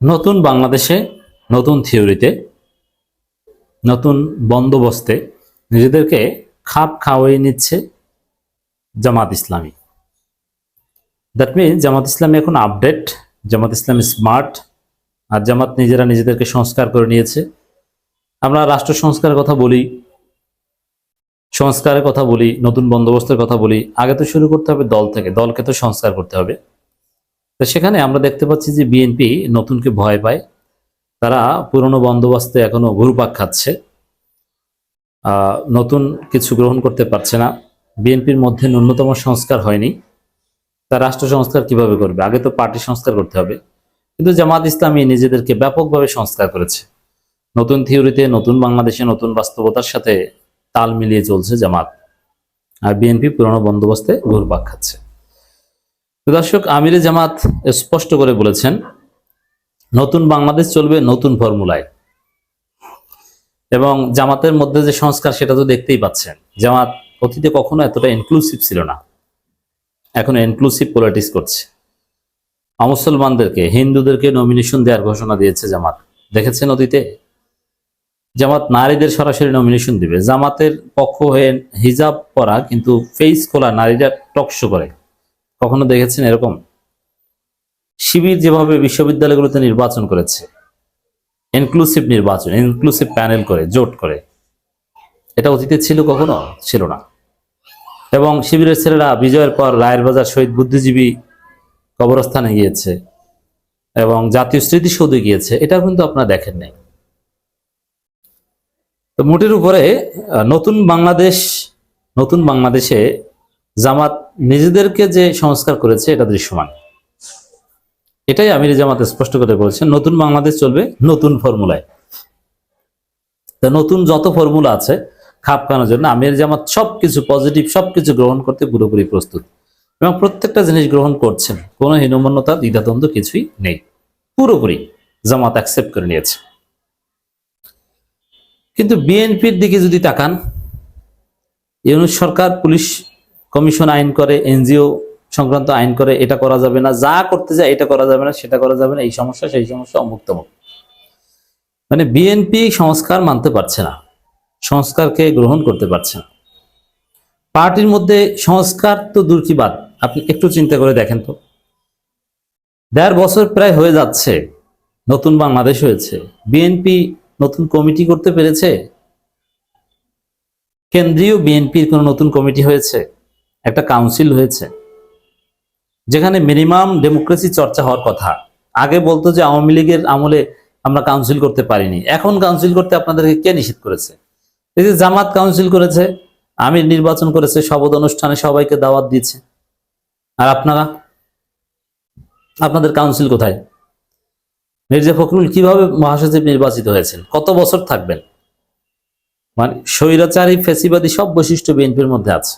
নতুন বাংলাদেশে, নতুন থিওরিতে, নতুন বন্দোবস্তে নিজেদেরকে খাপ খাওয়াই নিচ্ছে জামাত ইসলামী। দ্যাট মিন জামাত ইসলামী এখন আপডেট জামাত ইসলামী স্মার্ট আর জামাত নিজেরা নিজেদেরকে সংস্কার করে নিয়েছে। আমরা রাষ্ট্র সংস্কারের কথা বলি, সংস্কারের কথা বলি, নতুন বন্দোবস্তের কথা বলি, আগে তো শুরু করতে হবে দল থেকে, দলকে তো সংস্কার করতে হবে। তো সেখানে আমরা দেখতে পাচ্ছি যে বিএনপি নতুনকে ভয় পায়। তারা পুরনো বন্দোবস্তে এখনও ঘুরপাক খাচ্ছে। নতুন কিছু গ্রহণ করতে পারছে না। বিএনপির মধ্যে ন্যূনতম সংস্কার হয়নি। তা রাষ্ট্র সংস্কার কীভাবে করবে? আগে তো পার্টি সংস্কার করতে হবে। কিন্তু জামাত ইসলামী নিজেদেরকে ব্যাপকভাবে সংস্কার করেছে। নতুন থিওরিতে, নতুন বাংলাদেশে, নতুন বাস্তবতার সাথে তাল মিলিয়ে চলছে জামাত। আর বিএনপি পুরনো বন্দোবস্তে ঘুরপাক খাচ্ছে। দর্শক, আমিরে জামাত স্পষ্ট করে বলেছেন, নতুন বাংলাদেশ চলবে নতুন ফর্মুলায়। এবং জামাতের মধ্যে যে সংস্কার, সেটা তো দেখতেই পাচ্ছেন। জামাত অতীতে কখনো এতটা ইনক্লুসিভ ছিল না। এখন ইনক্লুসিভ পলিটিক্স করছে। অমুসলমানদেরকে, হিন্দুদেরকে নমিনেশন দেওয়ার ঘোষণা দিয়েছে জামাত। দেখেছেন অতীতে? জামাত নারীদের সরাসরি নমিনেশন দিবে। জামাতের পক্ষ হয়ে হিজাব পরা কিন্তু ফেস খোলা নারীরা টকশো করে। কখনো দেখেছেন এরকম? শিবির যেভাবে বিশ্ববিদ্যালয়গুলোতে নির্বাচন করেছে ইনক্লুসিভ নির্বাচন ইনক্লুসিভ প্যানেল করে, জোট করে, এটা অতীতে ছিল কখনো? ছিল না। এবং শিবিরের ছেলেরা বিজয়ের পর রায়ের বাজার শহীদ বুদ্ধিজীবী কবরস্থানে গিয়েছে এবং জাতীয় স্মৃতিসৌধে গিয়েছে এটা কিন্তু আপনারা দেখেন নাই। তো মোটের উপরে নতুন বাংলাদেশ, নতুন বাংলাদেশে জামাত নিজেদেরকে যে সংস্কার করেছে, এটা দৃশ্যমান। এটাই আমির জামাত স্পষ্ট করে বলেছেন নতুন বাংলাদেশ চলবে নতুন ফর্মুলায়। তা নতুন যত ফর্মুলা আছে, খাপ খাওয়ানোর জন্য আমির জামাত সবকিছু পজিটিভ সবকিছু গ্রহণ করতে পুরোপুরি প্রস্তুত। এবং প্রত্যেকটা জিনিস গ্রহণ করছেন, কোনো হীনমন্যতা, দ্বিধাদ্বন্দ্ব কিছুই নেই। পুরোপুরি জামাত অ্যাকসেপ্ট করে নিয়েছে। কিন্তু বিএনপির দিকে যদি তাকান, ইউনুস সরকার, পুলিশ কমিশন আইন করে, এনজিও সংক্রান্ত আইন করে, এটা করা যাবে না। যা করতে যায় এটা করা যাবে না, সেটা করা যাবে না, এই সমস্যা, সেই সমস্যা, অমুক মানে বিএনপি সংস্কার মানতে পারছে না, সংস্কারকে গ্রহণ করতে পারছে না। পার্টির মধ্যে সংস্কার তো কি বাদ? আপনি একটু চিন্তা করে দেখেন তো। দেড় বছর প্রায় হয়ে যাচ্ছে, নতুন বাংলাদেশ হয়েছে। বিএনপি নতুন কমিটি করতে পেরেছে? কেন্দ্রীয় বিএনপির কোনো নতুন কমিটি হয়েছে? একটা কাউন্সিল হয়েছে, যেখানে মিনিমাম ডেমোক্রেসি চর্চা হওয়ার কথা। আগে বলতো যে আওয়ামী লীগের আমলে আমরা কাউন্সিল করতে পারিনি। এখন কাউন্সিল করতে আপনাদেরকে কে নিষেধ করেছে? এই যে জামাত কাউন্সিল করেছে, আমির নির্বাচন করেছে, শপথ অনুষ্ঠানে সবাইকে দাওয়াত দিয়েছে। আর আপনারা? আপনাদের কাউন্সিল কোথায়? মির্জা ফখরুল কীভাবে মহাসচিব নির্বাচিত হয়েছেন? কত বছর থাকবেন? মানে স্বৈরাচারী, ফেসিবাদী সব বৈশিষ্ট্য বিএনপির মধ্যে আছে।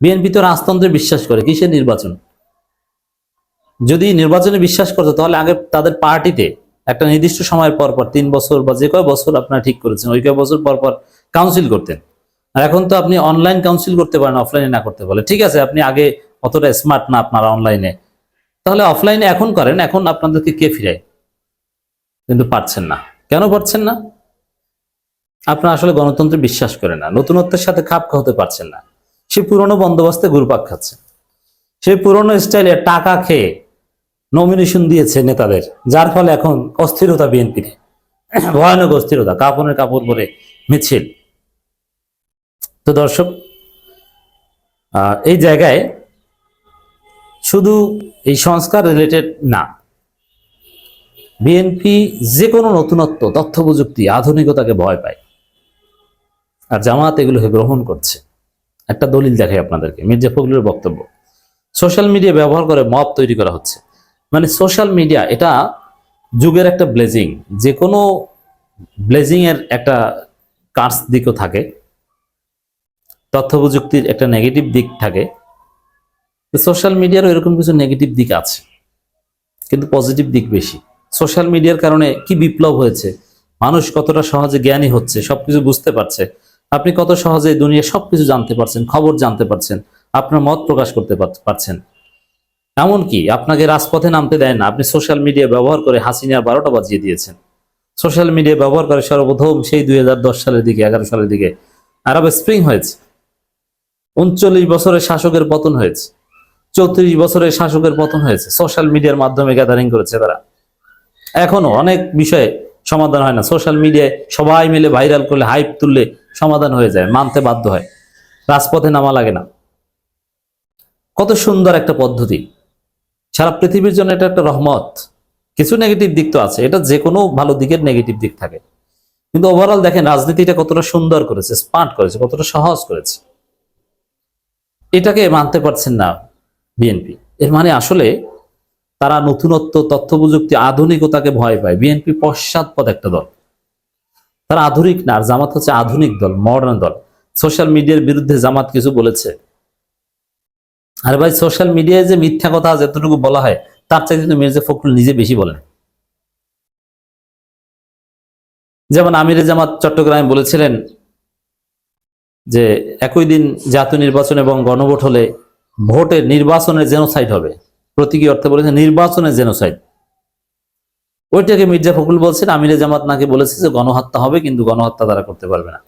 বিএনপি তো রাজতন্ত্রে বিশ্বাস করে, কিসের নির্বাচন? যদি নির্বাচনে বিশ্বাস করতো, তাহলে আগে তাদের পার্টিতে একটা নির্দিষ্ট সময় পর পর, তিন বছর বা যে কয় বছর আপনারা ঠিক করেছেন, ওই কয় বছর পর পর কাউন্সিল করতেন। আর এখন তো আপনি অনলাইন কাউন্সিল করতে পারেন অফলাইনে না করতে পারলে। ঠিক আছে, আপনি আগে অতটা স্মার্ট না আপনারা অনলাইনে তাহলে অফলাইনে এখন করেন, এখন আপনাদেরকে কে ফিরায়? কিন্তু পারছেন না। কেন পারছেন না? আপনারা আসলে গণতন্ত্রে বিশ্বাস করেন না, নতুনত্বের সাথে খাপ খাওয়াতে পারছেন না। সেই পুরনো বন্দোবস্তে ঘুরপাক খাচ্ছে। সেই পুরনো স্টাইলে টাকা খেয়ে নমিনেশন দিয়েছে নেতাদের, যার ফলে এখন অস্থিরতা বিএনপির। ভয়ানক অস্থিরতা কাপড়ের কাপড় পরে মিছিল। তো দর্শক এই জায়গায় শুধু এই সংস্কার রিলেটেড না, বিএনপি যে কোনো নতুনত্ব তথ্য প্রযুক্তি আধুনিকতাকে ভয় পায়। আর জামাত এগুলোকে গ্রহণ করছে। একটা দলিল দেখাই আপনাদেরকে, মির্জা ফখরুলের বক্তব্য। সোশ্যাল মিডিয়া ব্যবহার করে মব তৈরি করা হচ্ছে। মানে সোশ্যাল মিডিয়া, এটা যুগের একটা ব্লেজিং। যে কোনো ব্লেজিং এর একটা কার্স দিকও থাকে তথ্য প্রযুক্তির একটা নেগেটিভ দিক থাকে। সোশ্যাল মিডিয়ারও এরকম কিছু নেগেটিভ দিক আছে, কিন্তু পজিটিভ দিক বেশি। সোশ্যাল মিডিয়ার কারণে কি বিপ্লব হয়েছে, মানুষ কতটা সহজে জ্ঞানী হচ্ছে, সবকিছু বুঝতে পারছে। আপনি কত সহজে দুনিয়া সবকিছু জানতে পারছেন, খবর জানতে পারছেন, আপনার মত প্রকাশ করতে পার- পারছেন। এমনকি আপনাকে রাজপথে নামতে দেয় না, আপনি সোশ্যাল মিডিয়া ব্যবহার করে হাসিনার বারোটা বাজিয়ে দিয়েছেন। সোশ্যাল মিডিয়া ব্যবহার করে সর্বপ্রথম সেই দুই হাজার দশ সালের দিকে, এগারো সালের দিকে আরব স্প্রিং হয়েছে। উনচল্লিশ বছরের শাসকের পতন হয়েছে। চৌত্রিশ বছরের শাসকের পতন হয়েছে। সোশ্যাল মিডিয়ার মাধ্যমে গ্যাদারিং করেছে তারা। এখনও অনেক বিষয়ে সমাধান হয় না। সোশ্যাল মিডিয়ায় সবাই মিলে ভাইরাল করলে হাইপ তুললে সমাধান হয়ে যায়, মানতে বাধ্য হয়। রাজপথে নামা লাগে না। কত সুন্দর একটা পদ্ধতি। সারা পৃথিবীর জন্য এটা একটা রহমত। কিছু নেগেটিভ দিক তো আছে, এটা যে কোনো ভালো দিকের নেগেটিভ দিক থাকে। কিন্তু ওভারঅল দেখেন, রাজনীতিটা কতটা সুন্দর করেছে স্মার্ট করেছে, কতটা সহজ করেছে। এটাকে মানতে পারছেন না বিএনপি এর মানে আসলে তারা নতুনত্ব তথ্য প্রযুক্তি আধুনিকতাকে ভয় পায়। বিএনপি পশ্চাৎপদ একটা দল। তারা আধুনিক না, আর জামাত হচ্ছে আধুনিক দল মডার্ন দল। সোশ্যাল মিডিয়ার বিরুদ্ধে জামাত কিছু বলেছে। আর ভাই সোশ্যাল মিডিয়ায় যে মিথ্যা কথা যতটুকু বলা হয়, তার চাই কিন্তু মির্জা ফখরুল নিজে বেশি বলেন। যেমন আমিরে জামাত চট্টগ্রামে বলেছিলেন যে, একই দিন জাতীয় নির্বাচন এবং গণভোট হলে ভোটের নির্বাচনের জেনোসাইড হবে। প্রতীকী অর্থে বলেছে নির্বাচনের জেনোসাইড ওইটাকে মির্জা ফখরুল বলছেন, আমিরে জামাত নাকি বলেছে যে গণহত্যা হবে, কিন্তু গণহত্যা তারা করতে পারবে না।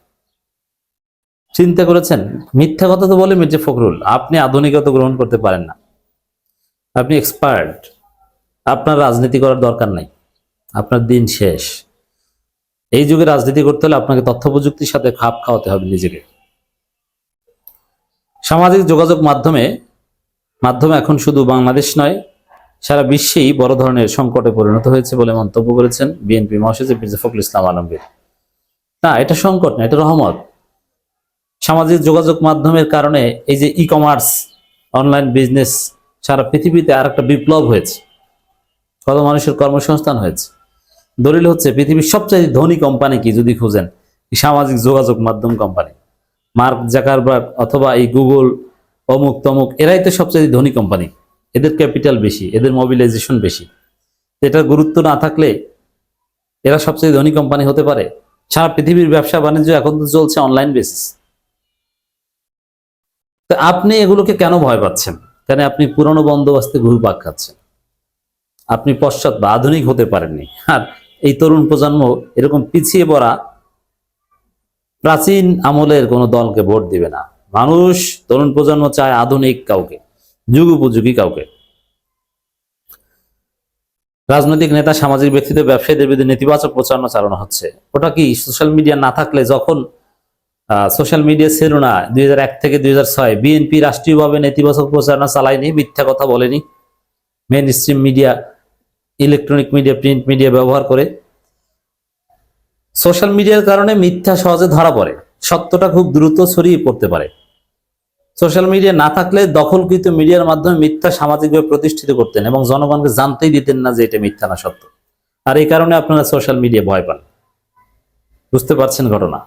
চিন্তা করেছেন? মিথ্যা কথা তো বলে মির্জা ফখরুল, আপনি আধুনিকতা গ্রহণ করতে পারেন না। আপনি এক্সপার্ট আপনার রাজনীতি করার দরকার নাই, আপনার দিন শেষ। এই যুগে রাজনীতি করতে হলে আপনাকে তথ্য প্রযুক্তির সাথে খাপ খাওয়াতে হবে নিজেকে। সামাজিক যোগাযোগ মাধ্যমে মাধ্যমে এখন শুধু বাংলাদেশ নয় সারা বিশ্বেই বড় ধরনের সংকটে পরিণত হয়েছে বলে মন্তব্য করেছেন বিএনপি মহাসচিব মির্জা ফখরুল ইসলাম আলমগীর। না, এটা সংকট না, এটা রহমত। সামাজিক যোগাযোগ মাধ্যমের কারণে এই যে ই কমার্স অনলাইন বিজনেস সারা পৃথিবীতে আর একটা বিপ্লব হয়েছে। কত মানুষের কর্মসংস্থান হয়েছে। দলিল হচ্ছে পৃথিবীর সবচেয়ে ধনী কোম্পানি কি যদি খুঁজেন? সামাজিক যোগাযোগ মাধ্যম কোম্পানি মার্ক জাকারবার্গ অথবা এই গুগল অমুক তমুক এরাই তো সবচেয়ে ধনী কোম্পানি এদের ক্যাপিটাল বেশি, এদের মোবিলাইজেশন বেশি। এটার গুরুত্ব না থাকলে এরা সবচেয়ে ধনী কোম্পানি হতে পারে। সারা পৃথিবীর ব্যবসা বাণিজ্য এখন তো চলছে অনলাইন বেসিস তো আপনি এগুলোকে কেন ভয় পাচ্ছেন? কেন আপনি পুরনো বন্দোবস্তে ঘুরপাক খাচ্ছেন? আপনি পশ্চাৎ বা আধুনিক হতে পারেননি। আর এই তরুণ প্রজন্ম এরকম পিছিয়ে পড়া প্রাচীন আমলের কোনো দলকে ভোট দিবে না। মানুষ, তরুণ প্রজন্ম চায় আধুনিক কাউকে। যুগ উপযোগী কাউকে। রাজনৈতিক নেতা, সামাজিক ব্যক্তিত্ব, ব্যবসায়ীদের বিরুদ্ধে নেতিবাচক প্রচারণা চালানো হচ্ছে। ওটা কি সোশ্যাল মিডিয়া না থাকলে যখন সোশ্যাল মিডিয়া ছিল না, দুই থেকে দুই বিএনপি রাষ্ট্রীয়ভাবে নেতিবাচক প্রচারণা চালায়নি, মিথ্যা কথা বলেনি mainstream media electronic media print media ব্যবহার করে। সোশ্যাল মিডিয়ার কারণে মিথ্যা সহজে ধরা পড়ে। সত্যটা খুব দ্রুত ছড়িয়ে পড়তে পারে। সোশ্যাল মিডিয়া না থাকলে দখলকৃত মিডিয়ার মাধ্যমে মিথ্যা সামাজিকভাবে প্রতিষ্ঠিত করতেন এবং জনগণকে জানতেই দিতেন না যে এটা মিথ্যা না সত্য। আর এই কারণে আপনারা সোশ্যাল মিডিয়া ভয় পান। বুঝতে পারছেন ঘটনা?